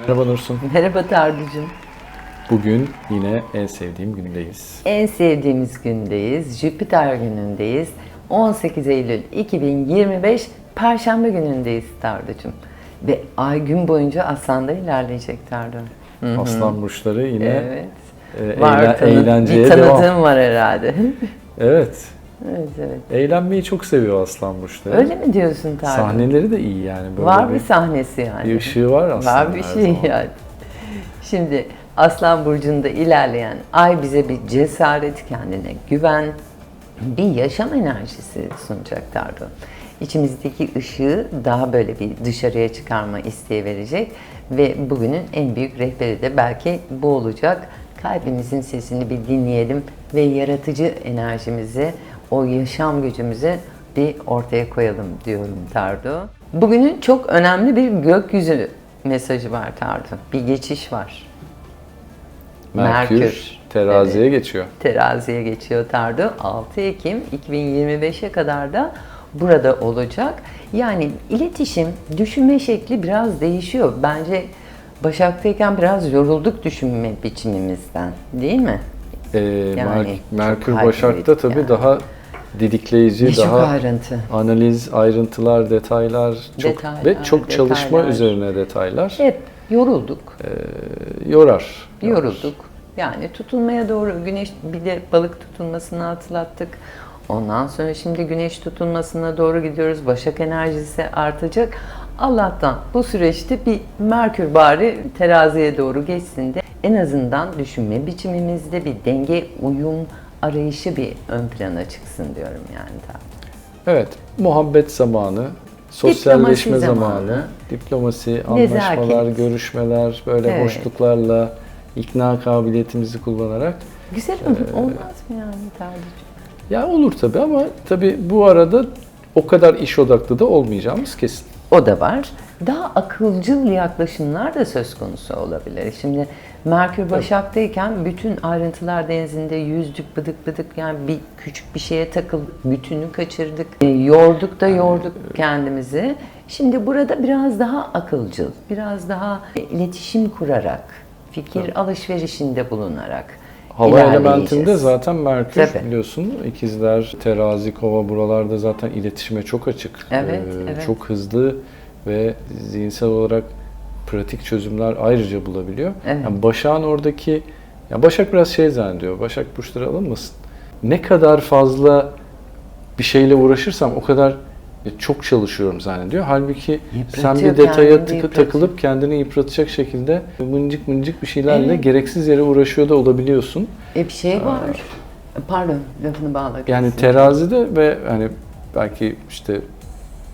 Merhaba Nursun. Merhaba Tarducuğum. Bugün yine en sevdiğim gündeyiz. En sevdiğimiz gündeyiz. Jüpiter günündeyiz. 18 Eylül 2025 Perşembe günündeyiz Tarducuğum. Ve ay gün boyunca Aslan'da ilerleyecek Tardu. Aslan burçları yine Evet. e, eğlen- eğlenceye bir devam. tanıdığım var herhalde. Evet. Evet evet. Eğlenmeyi çok seviyor Aslan burçları. Öyle mi diyorsun Tardu? Sahneleri de iyi yani. Böyle Var bir bir, sahnesi yani. bir ışığı var aslında. Var bir şey zaman. yani. Şimdi Aslan Burcu'nda ilerleyen ay bize bir cesaret, kendine güven, bir yaşam enerjisi sunacak Tardu. İçimizdeki ışığı daha böyle bir dışarıya çıkarma isteği verecek ve bugünün en büyük rehberi de belki bu olacak. Kalbimizin sesini bir dinleyelim ve yaratıcı enerjimizi, o yaşam gücümüzü bir ortaya koyalım diyorum Tardu. Bugünün çok önemli bir gökyüzü mesajı var Tardu. Bir geçiş var. Merkür, Merkür. teraziye geçiyor. Teraziye geçiyor Tardu. 6 Ekim 2025'e kadar da burada olacak. Yani iletişim, düşünme şekli biraz değişiyor. Bence Başak'tayken biraz yorulduk düşünme biçimimizden değil mi? Ee, Yani Mer- Merkür Başak'ta tabii yani. daha didikleyici, Birçok daha ayrıntı. analiz, ayrıntılar, detaylar, çok Detaylar, ve çok çalışma detaylar. üzerine detaylar Hep yorulduk. Ee, yorar. Yorulduk. Yani tutulmaya doğru güneş bir de balık tutulmasını hatırlattık. Ondan sonra şimdi güneş tutulmasına doğru gidiyoruz. Başak enerjisi artacak. Allah'tan bu süreçte bir Merkür bari teraziye doğru geçsin de en azından düşünme biçimimizde bir denge, uyum arayışı bir ön plana çıksın diyorum yani. Evet, muhabbet zamanı, sosyalleşme Diplomasi zamanı, zamanı. diplomasi, anlaşmalar, Nezaket. görüşmeler, böyle Evet. hoşluklarla, ikna kabiliyetimizi kullanarak. Güzel olur, olmaz mı yani Tarducuğum? Ya olur tabii ama tabii bu arada o kadar iş odaklı da olmayacağımız kesin. O da var. Daha akılcıl yaklaşımlar da söz konusu olabilir. Şimdi Merkür Başak'tayken bütün ayrıntılar denizinde yüzdük bıdık bıdık yani bir küçük bir şeye takıldık, bütünü kaçırdık. E, yorduk da yorduk kendimizi. Şimdi burada biraz daha akılcıl, biraz daha iletişim kurarak, fikir alışverişinde bulunarak Hava elementinde zaten Merkür Tabii. biliyorsun ikizler, terazi, kova buralarda zaten iletişime çok açık. Evet, Ee, evet. Çok hızlı ve zihinsel olarak pratik çözümler ayrıca bulabiliyor. Evet. Yani Başak'ın oradaki, ya Başak biraz şey zannediyor, Başak burçları alınmasın. Ne kadar fazla bir şeyle uğraşırsam o kadar çok çalışıyorum zannediyor. Halbuki sen bir detaya kendini tıkı, takılıp kendini yıpratacak şekilde mıncık mıncık bir şeylerle Evet. gereksiz yere uğraşıyor da olabiliyorsun. E bir şey var. Pardon lafını bağla. Yani kesin. terazide ve hani belki işte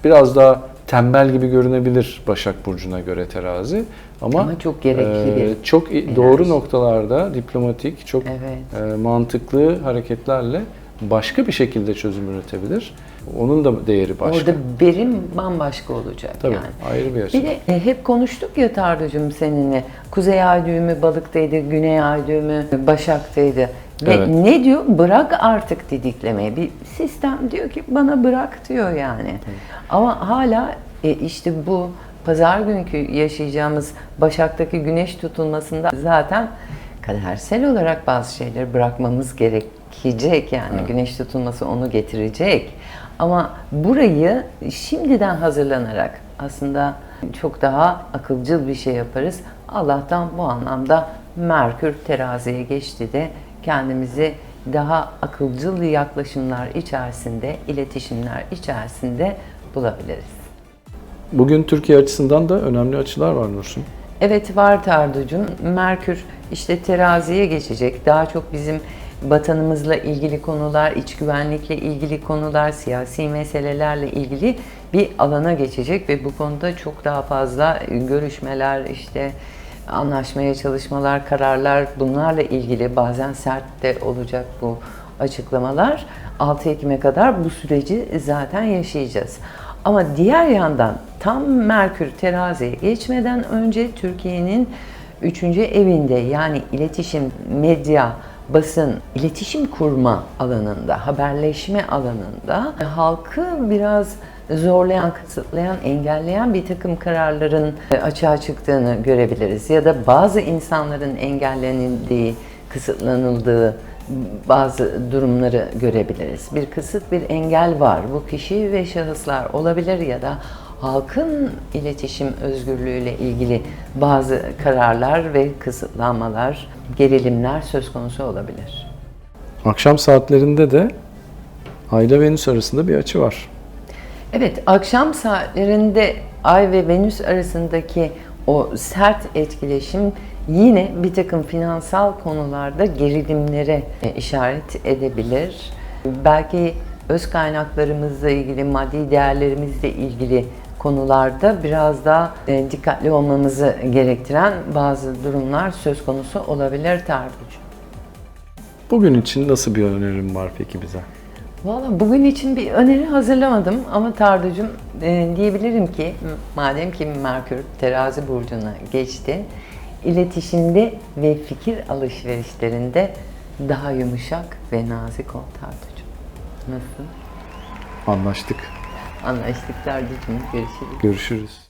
biraz daha tembel gibi görünebilir Başak Burcu'na göre terazi. Ama, Ama çok gerekli bir çok i- enerji. doğru noktalarda diplomatik, çok Evet. e, mantıklı hareketlerle başka bir şekilde çözüm üretebilir. Onun da değeri başka. Orada verim bambaşka olacak Tabii yani. ayrı bir açıdan. Bir de e, hep konuştuk ya Tarducuğum seninle. Kuzey ay düğümü balıktaydı, güney ay düğümü başaktaydı. Ve Evet. ne diyor? Bırak artık didiklemeyi. Bir sistem diyor ki bana bırak diyor yani. Ama hala e, işte bu pazar günkü yaşayacağımız Başak'taki güneş tutulmasında zaten kadersel olarak bazı şeyleri bırakmamız gerekecek yani. Güneş tutulması onu getirecek. Ama burayı şimdiden hazırlanarak aslında çok daha akılcıl bir şey yaparız. Allah'tan bu anlamda Merkür teraziye geçti de kendimizi daha akılcıl yaklaşımlar içerisinde, iletişimler içerisinde bulabiliriz. Bugün Türkiye açısından da önemli açılar var Nursun. Evet var Tarducuğum. Merkür işte teraziye geçecek. Daha çok bizim vatanımızla ilgili konular, iç güvenlikle ilgili konular, siyasi meselelerle ilgili bir alana geçecek ve bu konuda çok daha fazla görüşmeler, işte anlaşmaya çalışmalar, kararlar bunlarla ilgili bazen sert de olacak bu açıklamalar. 6 Ekim'e kadar bu süreci zaten yaşayacağız. Ama diğer yandan tam Merkür teraziye geçmeden önce Türkiye'nin üçüncü evinde yani iletişim, medya, basın, iletişim kurma alanında, haberleşme alanında halkı biraz zorlayan, kısıtlayan, engelleyen bir takım kararların e, açığa çıktığını görebiliriz. Ya da bazı insanların engellenildiği, kısıtlanıldığı bazı durumları görebiliriz. Bir kısıt, bir engel var. Bu kişi ve şahıslar olabilir ya da halkın iletişim özgürlüğüyle ilgili bazı kararlar ve kısıtlanmalar, gerilimler söz konusu olabilir. Akşam saatlerinde de Ay ile Venüs arasında bir açı var. Evet, akşam saatlerinde Ay ve Venüs arasındaki o sert etkileşim yine bir takım finansal konularda gerilimlere e, işaret edebilir. Belki öz kaynaklarımızla ilgili, maddi değerlerimizle ilgili konularda biraz daha e, dikkatli olmamızı gerektiren bazı durumlar söz konusu olabilir Tarducuğum. Bugün için nasıl bir önerim var peki bize? Valla bugün için bir öneri hazırlamadım ama Tarducuğum e, diyebilirim ki madem ki Merkür terazi burcuna geçti, iletişimde ve fikir alışverişlerinde daha yumuşak ve nazik ol Tarducuğum. Nasıl? Anlaştık. Anlaştık Tarducuğum. Görüşürüz. Görüşürüz.